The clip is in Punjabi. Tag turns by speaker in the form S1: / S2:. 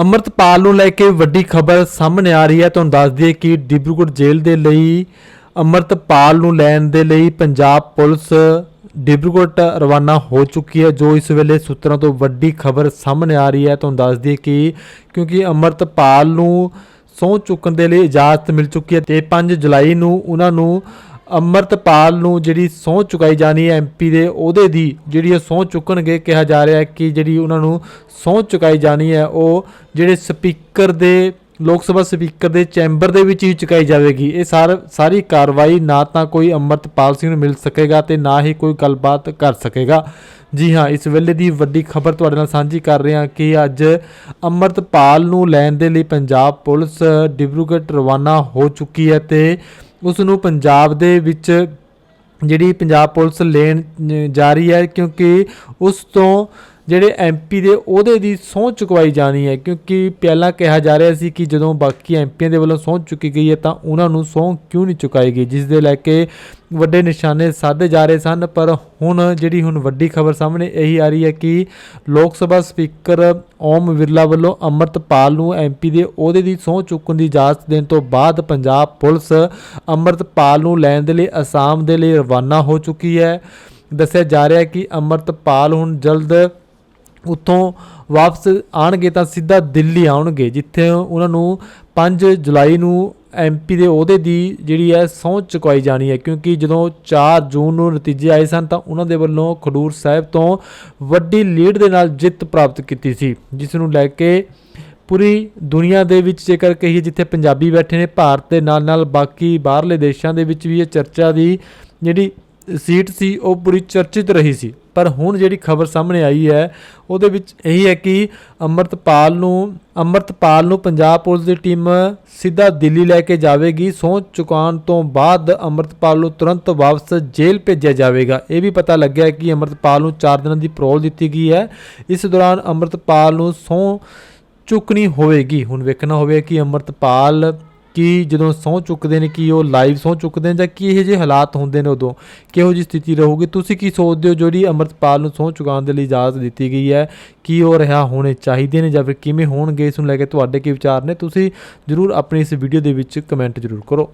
S1: ਅੰਮ੍ਰਿਤਪਾਲ ਨੂੰ ਲੈ ਕੇ ਵੱਡੀ ਖਬਰ ਸਾਹਮਣੇ ਆ ਰਹੀ ਹੈ। ਤੁਹਾਨੂੰ ਦੱਸ ਦਈਏ ਕਿ ਡਿਬਰੂਗੜ੍ਹ ਜੇਲ੍ਹ ਦੇ ਲਈ ਅੰਮ੍ਰਿਤਪਾਲ ਨੂੰ ਲੈਣ ਦੇ ਲਈ ਪੰਜਾਬ ਪੁਲਿਸ ਡਿਬਰੂਗੜ੍ਹ ਰਵਾਨਾ ਹੋ ਚੁੱਕੀ ਹੈ, ਜੋ ਇਸ ਵੇਲੇ ਸੂਤਰਾਂ ਤੋਂ ਵੱਡੀ ਖਬਰ ਸਾਹਮਣੇ ਆ ਰਹੀ ਹੈ। ਤੁਹਾਨੂੰ ਦੱਸ ਦਈਏ ਕਿ ਕਿਉਂਕਿ ਅੰਮ੍ਰਿਤਪਾਲ ਨੂੰ ਸਹੁੰ ਚੁੱਕਣ ਦੇ ਲਈ ਇਜਾਜ਼ਤ ਮਿਲ ਚੁੱਕੀ ਹੈ ਤੇ 5 ਜੁਲਾਈ ਨੂੰ ਉਹਨਾਂ ਨੂੰ ਅੰਮ੍ਰਿਤਪਾਲ ਨੂੰ ਜਿਹੜੀ ਸਹੁੰ ਚੁਕਾਈ ਜਾਣੀ ਹੈ ਐਮਪੀ ਦੇ, ਉਹਦੇ ਦੀ ਜਿਹੜੀ ਇਹ ਸਹੁੰ ਚੁੱਕਣਗੇ ਕਿਹਾ ਜਾ ਰਿਹਾ ਹੈ ਕਿ ਜਿਹੜੀ ਉਹਨਾਂ ਨੂੰ ਸਹੁੰ ਚੁਕਾਈ ਜਾਣੀ ਹੈ, ਉਹ ਜਿਹੜੇ ਸਪੀਕਰ ਦੇ, ਲੋਕ ਸਭਾ ਸਪੀਕਰ ਦੇ ਚੈਂਬਰ ਦੇ ਵਿੱਚ ਹੀ ਚੁਕਾਈ ਜਾਵੇਗੀ। ਇਹ ਸਾਰ, ਸਾਰੀ ਕਾਰਵਾਈ ਨਾ ਤਾਂ ਕੋਈ ਅੰਮ੍ਰਿਤਪਾਲ ਸਿੰਘ ਨੂੰ ਮਿਲ ਸਕੇਗਾ ਤੇ ਨਾ ਹੀ ਕੋਈ ਗੱਲਬਾਤ ਕਰ ਸਕੇਗਾ। ਜੀ ਹਾਂ, ਇਸ ਵੇਲੇ ਦੀ ਵੱਡੀ ਖਬਰ ਤੁਹਾਡੇ ਨਾਲ ਸਾਂਝੀ ਕਰ ਰਹੇ ਹਾਂ ਕਿ ਅੱਜ ਅੰਮ੍ਰਿਤਪਾਲ ਨੂੰ ਲੈਣ ਦੇ ਲਈ ਪੰਜਾਬ ਪੁਲਿਸ ਡਿਬਰੂਗੜ੍ਹ ਰਵਾਨਾ ਹੋ ਚੁੱਕੀ ਹੈ ਤੇ ਉਸ ਨੂੰ ਪੰਜਾਬ ਦੇ ਵਿੱਚ ਜਿਹੜੀ ਪੰਜਾਬ ਪੁਲਿਸ ਲੈਣ ਜਾ ਰਹੀ ਹੈ ਕਿਉਂਕਿ ਉਸ ਤੋਂ ਜਿਹੜੇ ਐਮਪੀ ਦੇ, ਉਹਦੇ ਦੀ ਸਹੁੰ ਚੁਕਵਾਈ ਜਾਣੀ ਹੈ, ਕਿਉਂਕਿ ਪਹਿਲਾਂ ਕਿਹਾ ਜਾ ਰਿਹਾ ਸੀ ਕਿ ਜਦੋਂ ਬਾਕੀ ਐਮਪੀਆਂ ਦੇ ਵੱਲੋਂ ਸਹੁੰ ਚੁੱਕੀ ਗਈ ਹੈ, ਤਾਂ ਉਹਨਾਂ ਨੂੰ ਸਹੁੰ ਕਿਉਂ ਨਹੀਂ ਚੁਕਾਈ ਗਈ? ਜਿਸ ਦੇ ਲੈ ਕੇ ਵੱਡੇ ਨਿਸ਼ਾਨੇ ਸਾਧੇ ਜਾ ਰਹੇ ਸਨ, ਪਰ ਹੁਣ ਜਿਹੜੀ ਹੁਣ ਵੱਡੀ ਖਬਰ ਸਾਹਮਣੇ ਇਹੀ ਆ ਰਹੀ ਹੈ ਕਿ ਲੋਕ ਸਭਾ ਸਪੀਕਰ ਓਮ ਬਿਰਲਾ ਵੱਲੋਂ ਅੰਮ੍ਰਿਤਪਾਲ ਨੂੰ ਐਮਪੀ ਦੇ ਉਹਦੇ ਦੀ ਸਹੁੰ ਚੁੱਕਣ ਦੀ ਇਜਾਜ਼ਤ ਦੇਣ ਤੋਂ ਬਾਅਦ ਪੰਜਾਬ ਪੁਲਿਸ ਅੰਮ੍ਰਿਤਪਾਲ ਨੂੰ ਲੈਣ ਦੇ ਲਈ ਅਸਾਮ ਦੇ ਲਈ ਰਵਾਨਾ ਹੋ ਚੁੱਕੀ ਹੈ। ਦੱਸਿਆ ਜਾ ਰਿਹਾ ਹੈ ਕਿ ਅੰਮ੍ਰਿਤਪਾਲ ਹੁਣ ਜਲਦ ਉੱਥੋਂ ਵਾਪਸ ਆਣਗੇ ਤਾਂ ਸਿੱਧਾ ਦਿੱਲੀ ਆਉਣਗੇ, ਜਿੱਥੇ ਉਹਨਾਂ ਨੂੰ 5 ਜੁਲਾਈ ਨੂੰ ਐਮਪੀ ਦੇ ਅਹੁਦੇ ਦੀ ਜਿਹੜੀ ਹੈ ਸਹੁੰ ਚੁਕਾਈ ਜਾਣੀ ਹੈ, ਕਿਉਂਕਿ ਜਦੋਂ 4 ਜੂਨ ਨੂੰ ਨਤੀਜੇ ਆਏ ਸਨ ਤਾਂ ਉਹਨਾਂ ਦੇ ਵੱਲੋਂ ਖਡੂਰ ਸਾਹਿਬ ਤੋਂ ਵੱਡੀ ਲੀਡ ਦੇ ਨਾਲ ਜਿੱਤ ਪ੍ਰਾਪਤ ਕੀਤੀ ਸੀ, ਜਿਸ ਨੂੰ ਲੈ ਕੇ ਪੂਰੀ ਦੁਨੀਆ ਦੇ ਵਿੱਚ ਜੇਕਰ ਕਹੀਏ ਜਿੱਥੇ ਪੰਜਾਬੀ ਬੈਠੇ ਨੇ, ਭਾਰਤ ਦੇ ਨਾਲ ਨਾਲ ਬਾਕੀ ਬਾਹਰਲੇ ਦੇਸ਼ਾਂ ਦੇ ਵਿੱਚ ਵੀ ਇਹ ਚਰਚਾ ਦੀ ਜਿਹੜੀ ਸੀਟ ਸੀ ਉਹ ਪੂਰੀ ਚਰਚਿਤ ਰਹੀ ਸੀ। ਪਰ ਹੁਣ ਜਿਹੜੀ ਖਬਰ ਸਾਹਮਣੇ ਆਈ ਹੈ, ਉਹਦੇ ਵਿੱਚ ਇਹੀ ਹੈ ਕਿ ਅੰਮ੍ਰਿਤਪਾਲ ਨੂੰ ਅੰਮ੍ਰਿਤਪਾਲ ਨੂੰ ਪੰਜਾਬ ਪੁਲਿਸ ਦੀ ਟੀਮ ਸਿੱਧਾ ਦਿੱਲੀ ਲੈ ਕੇ ਜਾਵੇਗੀ। ਸਹੁੰ ਚੁਕਾਉਣ ਤੋਂ ਬਾਅਦ ਅੰਮ੍ਰਿਤਪਾਲ ਨੂੰ ਤੁਰੰਤ ਵਾਪਸ ਜੇਲ੍ਹ ਭੇਜਿਆ ਜਾਵੇਗਾ। ਇਹ ਵੀ ਪਤਾ ਲੱਗਿਆ ਕਿ ਅੰਮ੍ਰਿਤਪਾਲ ਨੂੰ 4 ਦਿਨਾਂ ਦੀ ਪਰੋਲ ਦਿੱਤੀ ਗਈ ਹੈ। ਇਸ ਦੌਰਾਨ ਅੰਮ੍ਰਿਤਪਾਲ ਨੂੰ ਸਹੁੰ ਚੁੱਕਣੀ ਹੋਵੇਗੀ। ਹੁਣ ਵੇਖਣਾ ਹੋਵੇ ਕਿ ਅੰਮ੍ਰਿਤਪਾਲ ਕੀ ਜਦੋਂ ਸਹੁੰ ਚੁੱਕਦੇ ਨੇ, ਕਿ ਉਹ ਲਾਈਵ ਸਹੁੰ ਚੁੱਕਦੇ ਨੇ ਜਾਂ ਕੀ ਇਹੋ ਜਿਹੇ ਹਾਲਾਤ ਹੁੰਦੇ ਨੇ ਉਦੋਂ ਕਿਹੋ ਜੀ ਸਥਿਤੀ ਰਹੂਗੀ? ਤੁਸੀਂ ਕੀ ਸੋਚਦੇ ਹੋ ਜਿਹੜੀ ਅੰਮ੍ਰਿਤਪਾਲ ਨੂੰ ਸਹੁੰ ਚੁਕਾਉਣ ਦੇ ਲਈ ਇਜਾਜ਼ਤ ਦਿੱਤੀ ਗਈ ਹੈ? ਕੀ ਉਹ ਰਿਹਾ ਹੋਣੇ ਚਾਹੀਦੇ ਨੇ ਜਾਂ ਫਿਰ ਕਿਵੇਂ ਹੋਣਗੇ? ਇਸ ਨੂੰ ਲੈ ਕੇ ਤੁਹਾਡੇ ਕੀ ਵਿਚਾਰ ਨੇ? ਤੁਸੀਂ ਜਰੂਰ ਆਪਣੀ ਇਸ ਵੀਡੀਓ ਦੇ ਵਿੱਚ ਕਮੈਂਟ ਜਰੂਰ ਕਰੋ।